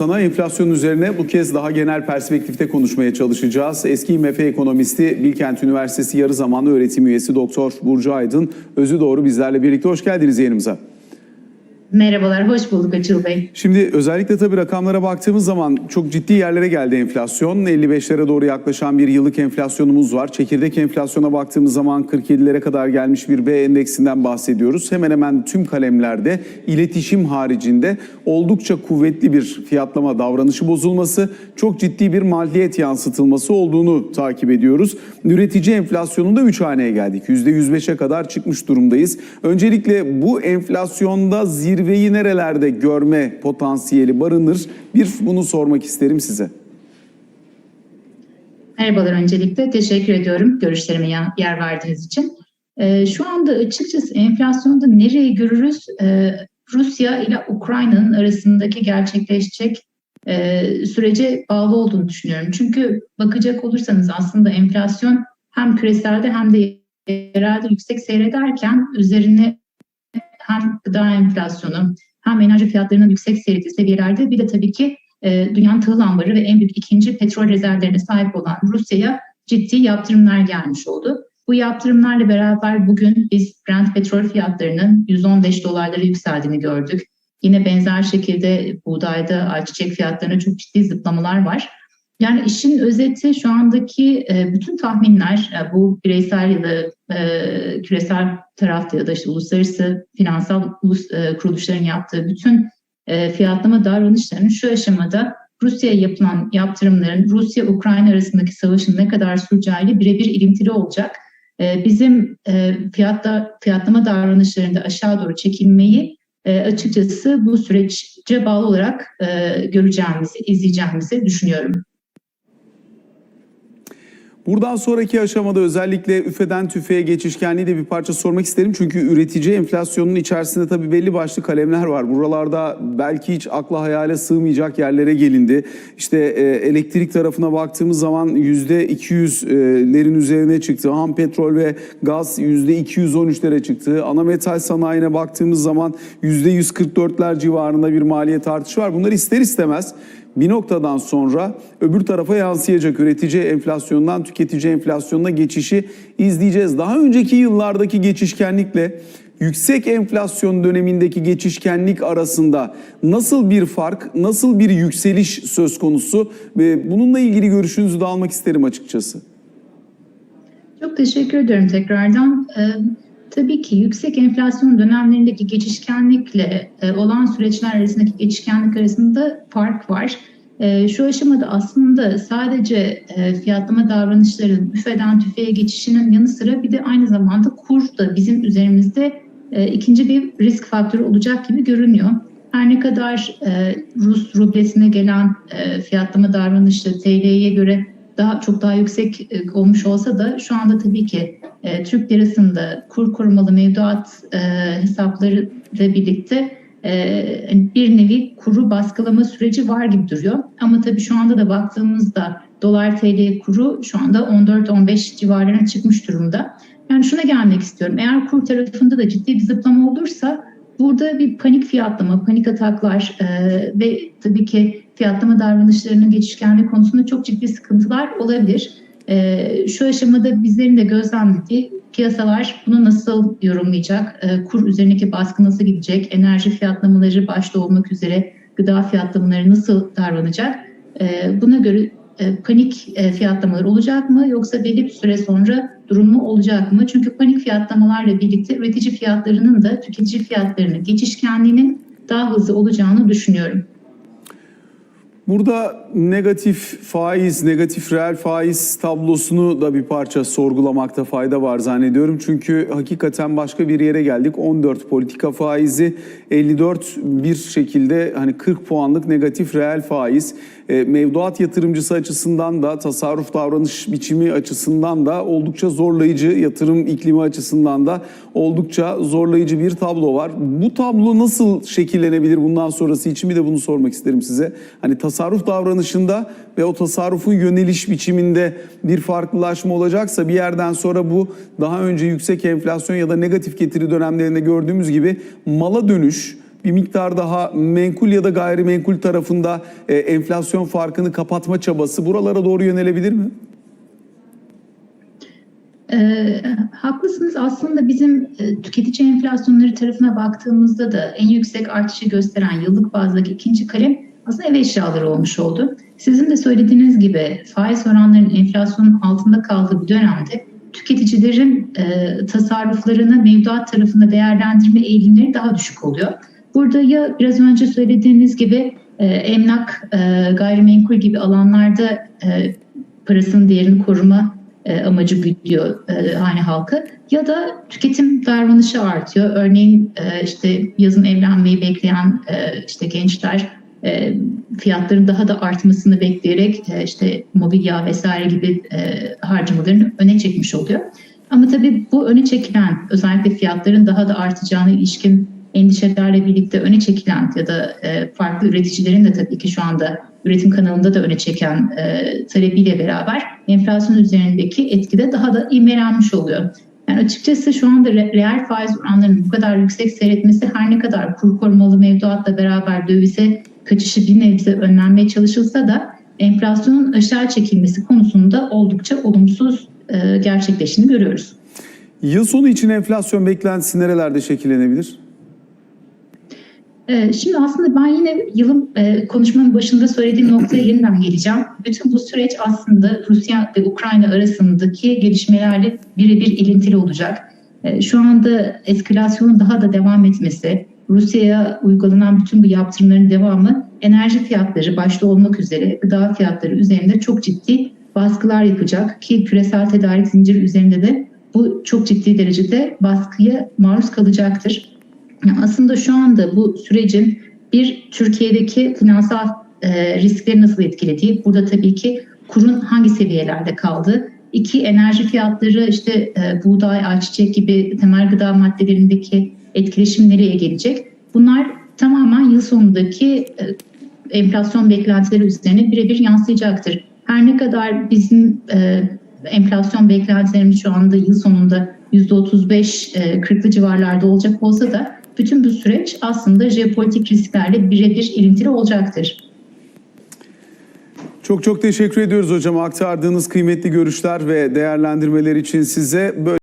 Sana enflasyon üzerine bu kez daha genel perspektifte konuşmaya çalışacağız. Eski IMF ekonomisti Bilkent Üniversitesi yarı zamanlı öğretim üyesi Doktor Burcu Aydın özü doğru bizlerle birlikte hoş geldiniz yayınımıza. Merhabalar, hoş bulduk Açıl Bey. Şimdi özellikle tabii rakamlara baktığımız zaman çok ciddi yerlere geldi enflasyon. 55'lere doğru yaklaşan bir yıllık enflasyonumuz var. Çekirdek enflasyona baktığımız zaman 47'lere kadar gelmiş bir B endeksinden bahsediyoruz. Hemen hemen tüm kalemlerde iletişim haricinde oldukça kuvvetli bir fiyatlama davranışı bozulması, çok ciddi bir maliyet yansıtılması olduğunu takip ediyoruz. Üretici enflasyonunda 3 haneye geldik. %105'e kadar çıkmış durumdayız. Öncelikle bu enflasyonda zirveyi nerelerde görme potansiyeli barınır? Bir bunu sormak isterim size. Merhabalar öncelikle. Teşekkür ediyorum görüşlerime yer verdiğiniz için. Ee, şu anda açıkçası enflasyonda nereyi görürüz? Ee, Rusya ile Ukrayna'nın arasındaki gerçekleşecek e, sürece bağlı olduğunu düşünüyorum. Çünkü bakacak olursanız aslında enflasyon hem küreselde hem de yerelde yüksek seyrederken üzerine hem gıda enflasyonu hem enerji fiyatlarının yüksek seviyelerde bir de tabii ki e, dünyanın tahıl ambarı ve en büyük ikinci petrol rezervlerine sahip olan Rusya'ya ciddi yaptırımlar gelmiş oldu. Bu yaptırımlarla beraber bugün biz Brent petrol fiyatlarının 115 dolarlara yükseldiğini gördük. Yine benzer şekilde buğdayda ayçiçek fiyatlarına çok ciddi zıplamalar var. Yani işin özeti şu andaki e, bütün tahminler e, bu bireysel ya da e, küresel tarafta ya da işte uluslararası finansal kuruluşların yaptığı bütün fiyatlama davranışlarının şu aşamada Rusya'ya yapılan yaptırımların Rusya-Ukrayna arasındaki savaşın ne kadar süreceğiyle birebir ilintili olacak. Bizim fiyatta, fiyatlama davranışlarında aşağı doğru çekilmeyi açıkçası bu sürece bağlı olarak göreceğimizi, izleyeceğimizi düşünüyorum. Buradan sonraki aşamada özellikle üfeden tüfeğe geçişkenliği de bir parça sormak isterim. Çünkü üretici enflasyonunun içerisinde tabii belli başlı kalemler var. Buralarda belki hiç akla hayale sığmayacak yerlere gelindi. İşte e, elektrik tarafına baktığımız zaman %200'lerin üzerine çıktı. Ham petrol ve gaz %213'lere çıktı. Ana metal sanayine baktığımız zaman %144'ler civarında bir maliyet artışı var. Bunlar ister istemez bir noktadan sonra öbür tarafa yansıyacak üretici enflasyondan tüketici enflasyonuna geçişi izleyeceğiz. Daha önceki yıllardaki geçişkenlikle yüksek enflasyon dönemindeki geçişkenlik arasında nasıl bir fark, nasıl bir yükseliş söz konusu ve bununla ilgili görüşünüzü de almak isterim açıkçası. Çok teşekkür ediyorum tekrardan. Ee, tabii ki yüksek enflasyon dönemlerindeki geçişkenlikle e, olan süreçler arasındaki geçişkenlik arasında fark var. E, şu aşamada aslında sadece e, fiyatlama davranışların büfeden tüfeğe geçişinin yanı sıra bir de aynı zamanda kur da bizim üzerimizde e, ikinci bir risk faktörü olacak gibi görünüyor. Her ne kadar Rus rublesine gelen fiyatlama davranışı TL'ye göre daha çok daha yüksek e, olmuş olsa da şu anda tabii ki e, Türk lirasında kur korumalı mevduat e, hesapları ile birlikte e, bir nevi kuru baskılama süreci var gibi duruyor. Ama tabii şu anda da baktığımızda dolar TL kuru şu anda 14-15 civarlarına çıkmış durumda. Yani şuna gelmek istiyorum. Eğer kur tarafında da ciddi bir zıplama olursa burada bir panik fiyatlama, panik ataklar e, ve tabii ki fiyatlama davranışlarının geçişkenliği konusunda çok ciddi sıkıntılar olabilir. E, şu aşamada bizlerin de gözlemlediği piyasalar bunu nasıl yorumlayacak, e, kur üzerindeki baskı nasıl gidecek, enerji fiyatlamaları başta olmak üzere gıda fiyatlamaları nasıl davranacak, e, buna göre e, panik e, fiyatlamalar olacak mı yoksa belli bir süre sonra durumu olacak mı? Çünkü panik fiyatlamalarla birlikte üretici fiyatlarının da tüketici fiyatlarının geçişkenliğinin daha hızlı olacağını düşünüyorum. Burada negatif faiz, negatif reel faiz tablosunu da bir parça sorgulamakta fayda var zannediyorum. Çünkü hakikaten başka bir yere geldik. 14 politika faizi, 54 bir şekilde hani 40 puanlık negatif reel faiz. E, mevduat yatırımcısı açısından da tasarruf davranış biçimi açısından da oldukça zorlayıcı, yatırım iklimi açısından da oldukça zorlayıcı bir tablo var. Bu tablo nasıl şekillenebilir bundan sonrası için bir de bunu sormak isterim size. Hani tasarruf davranışında ve o tasarrufun yöneliş biçiminde bir farklılaşma olacaksa bir yerden sonra bu daha önce yüksek enflasyon ya da negatif getiri dönemlerinde gördüğümüz gibi mala dönüş bir miktar daha menkul ya da gayrimenkul tarafında e, enflasyon farkını kapatma çabası buralara doğru yönelebilir mi? Ee, haklısınız. Aslında bizim e, tüketici enflasyonları tarafına baktığımızda da en yüksek artışı gösteren yıllık bazdaki ikinci kalem aslında ev eşyaları olmuş oldu. Sizin de söylediğiniz gibi faiz oranlarının enflasyonun altında kaldığı bir dönemde tüketicilerin e, tasarruflarını mevduat tarafında değerlendirme eğilimleri daha düşük oluyor. Burada ya biraz önce söylediğiniz gibi e, emlak, e, gayrimenkul gibi alanlarda e, parasının değerini koruma e, amacı güdüyor e, hane halkı ya da tüketim davranışı artıyor. Örneğin e, işte yazın evlenmeyi bekleyen e, işte gençler e, fiyatların daha da artmasını bekleyerek e, işte mobilya vesaire gibi e, harcamalarını öne çekmiş oluyor. Ama tabii bu öne çekilen özellikle fiyatların daha da artacağına ilişkin endişelerle birlikte öne çekilen ya da e, farklı üreticilerin de tabii ki şu anda üretim kanalında da öne çeken e, talebiyle beraber enflasyon üzerindeki etki de daha da ivmelenmiş oluyor. Yani açıkçası şu anda re- reel faiz oranlarının bu kadar yüksek seyretmesi her ne kadar kur korumalı mevduatla beraber dövize kaçışı bir nebze önlenmeye çalışılsa da enflasyonun aşağı çekilmesi konusunda oldukça olumsuz e, gerçekleştiğini görüyoruz. Yıl sonu için enflasyon beklentisi nerelerde şekillenebilir? Ee, Şimdi aslında ben yine yılın e, konuşmanın başında söylediğim noktaya yeniden geleceğim. Bütün bu süreç aslında Rusya ve Ukrayna arasındaki gelişmelerle birebir ilintili olacak. E, Şu anda eskalasyonun daha da devam etmesi, Rusya'ya uygulanan bütün bu yaptırımların devamı enerji fiyatları başta olmak üzere gıda fiyatları üzerinde çok ciddi baskılar yapacak ki küresel tedarik zinciri üzerinde de bu çok ciddi derecede baskıya maruz kalacaktır. Aslında şu anda bu sürecin bir Türkiye'deki finansal e, riskleri nasıl etkilediği, burada tabii ki kurun hangi seviyelerde kaldığı, iki enerji fiyatları işte e, buğday, ayçiçek gibi temel gıda maddelerindeki etkileşim nereye gelecek? Bunlar tamamen yıl sonundaki e, enflasyon beklentileri üzerine birebir yansıyacaktır. Her ne kadar bizim e, enflasyon beklentilerimiz şu anda yıl sonunda %35-40'lı civarlarda olacak olsa da bütün bu süreç aslında jeopolitik risklerle birebir ilintili olacaktır. Çok çok teşekkür ediyoruz hocam aktardığınız kıymetli görüşler ve değerlendirmeler için size. Böyle